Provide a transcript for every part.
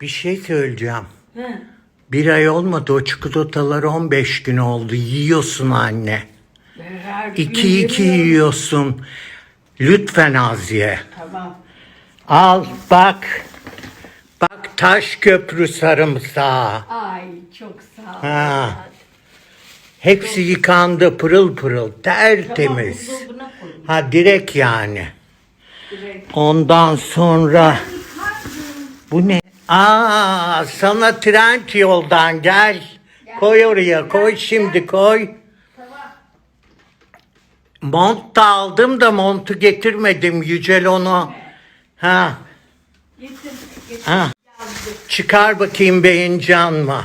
Bir şey söyleyeceğim. He. Bir ay olmadı o çikolataları 15 gün oldu. Yiyorsun anne. Her gün İki iki yemiyorum. yiyorsun. Lütfen az ye. Tamam. Al bak. Bak taş köprü sarımsağı. Ay çok sağ ol. Ha. Hepsi yıkandı pırıl pırıl. Tertemiz. Tamam, buzdolabına. Ha direkt yani. Direkt. Ondan sonra bu ne? Aa sana trend yoldan gel. Koy oraya koy şimdi koy. Mont da aldım da montu getirmedim Yücel onu. Ha Getir. getir. ha. Çıkar bakayım beğeneceksin mı?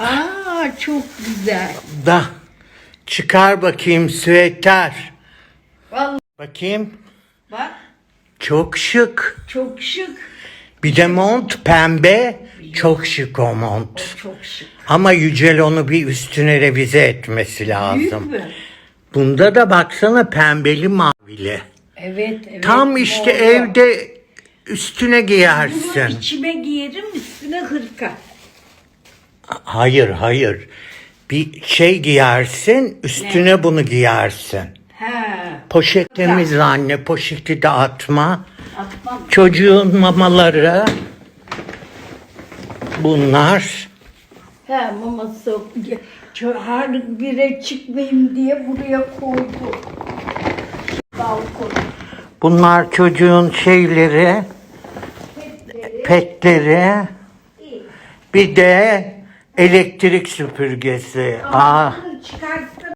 Aa çok güzel. Da çıkar bakayım süveter. Vallahi Bakayım. bak Çok şık. çok şık. Bir de mont pembe. Çok şık o mont. Çok şık. Ama Yücel onu bir üstüne revize etmesi Büyük lazım. mü? Bunda da baksana pembeli mavili. Evet evet. Tam işte morlu. evde üstüne Bunu giyersin. içime giyerim üstüne hırka. Hayır hayır. Bir şey giyersin üstüne bunu giyersin. Poşet temiz anne poşeti de atma. Atmam. Çocuğun mamaları bunlar. He maması her bire çıkmayayım diye buraya koydu. Balkon. Bunlar çocuğun şeyleri, Petleri. petleri. Bir de elektrik süpürgesi. Aa, Bunu çıkar